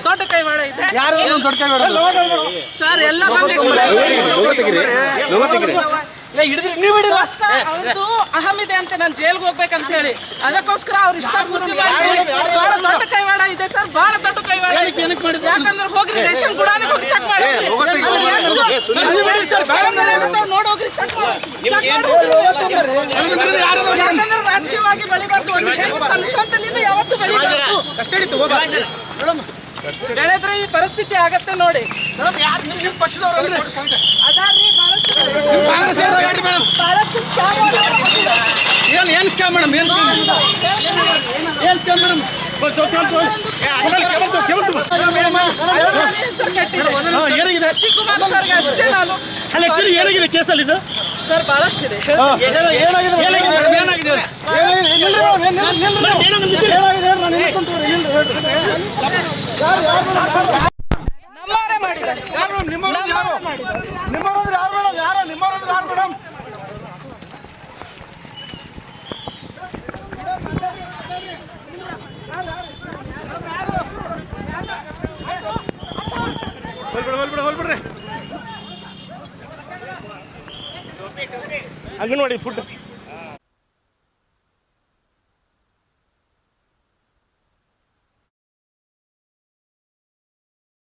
ದೊಡ್ಡ ಕೈವಾಡ ಇದೆ ಅವ್ರದ್ದು ಅಹಮ್ ಇದೆ ಅಂತ ನಾನು ಜೈಲ್ಗೆ ಹೋಗ್ಬೇಕಂತ ಹೇಳಿ ಅದಕ್ಕೋಸ್ಕರ ಅವ್ರ ಇಷ್ಟ ಬುದ್ಧಿ ಮಾಡಿ ಬಹಳ ದೊಡ್ಡ ಕೈವಾಡ ಇದೆ ಸರ್ ಬಹಳ ದೊಡ್ಡ ಕೈವಾಡ ಯಾಕಂದ್ರೆ ಹೋಗಿ ರೇಷನ್ ಗುಡಾನಿಗೆ ಹೋಗಿ ಚೆಕ್ ಮಾಡಿ ಯಾಕಂದ್ರೆ ರಾಜಕೀಯವಾಗಿ ಬೆಳಿಬಾರ್ದು ಒಂದು ಯಾವತ್ತೂ ಬೆಳಿಬಾರ್ದು. ಬೆಳೆದ್ರೆ ಈ ಪರಿಸ್ಥಿತಿ ಆಗತ್ತೆ ನೋಡಿ. ಯಾರು ನಿಮ್ಮ ಪಕ್ಷದವ್ರು ಅಂದ್ರೆ ಅದಾದ್ರಿ ಬಹಳಷ್ಟು ಸ್ಕ್ಯಾಮ್ ಏನು ಏನು ಸ್ಕ್ಯಾಮ್ ಮೇಡಮ್? ಏನು ಸ್ಕ್ಯಾಮ್ ಏನು ಸ್ಕ್ಯಾಮ್ ಮೇಡಮ್? ಶಶಿಕುಮಾರ್ ಸರ್ಗೆ ಅಷ್ಟೇ ನಾನು ಅಲ್ಲ ಆಕ್ಚುಲಿ ಏನಾಗಿದೆ ಕೇಸಲ್ಲಿ ಇದು? ಸರ್ ಬಹಳಷ್ಟಿದೆ. ನಮ್ಮವರೇ ಮಾಡಿದ್ದಾರೆ. ಅಂಗನವಾಡಿ ಫುಡ್.